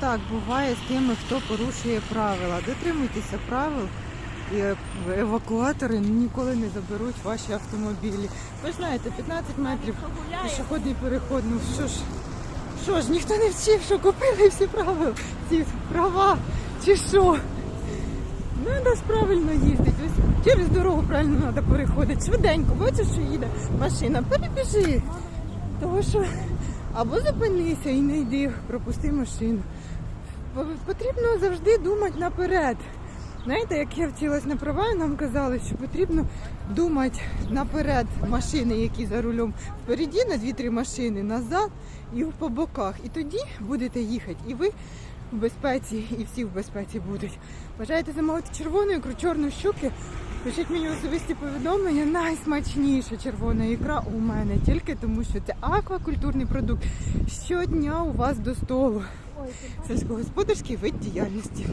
Так буває з тими, хто порушує правила. Дотримуйтеся правил, і е, евакуатори ніколи не заберуть ваші автомобілі. Ви знаєте, 15 метрів пішохідний переход. Ну що ж, що ж, ніхто не вчив, що купили всі правила, всі права чи що. Треба ж правильно їздити. Ось через дорогу правильно треба переходити. Швиденько, бачиш, що їде машина, перебіжи. Тому що або зупинися і не йди, пропусти машину. Потрібно завжди думати наперед. Знаєте, як я вчилась на права, нам казали, що потрібно думати наперед машини, які за рулем впереді на 2-3 машини, назад і по боках. І тоді будете їхати. І ви в безпеці, і всі в безпеці будуть. Бажаєте замовити червону ікру, чорну щуки? Пишіть мені особисті повідомлення. Найсмачніша червона ікра у мене тільки тому, що це аквакультурний продукт. Щодня у вас до столу. Сільськогосподарський вид діяльності.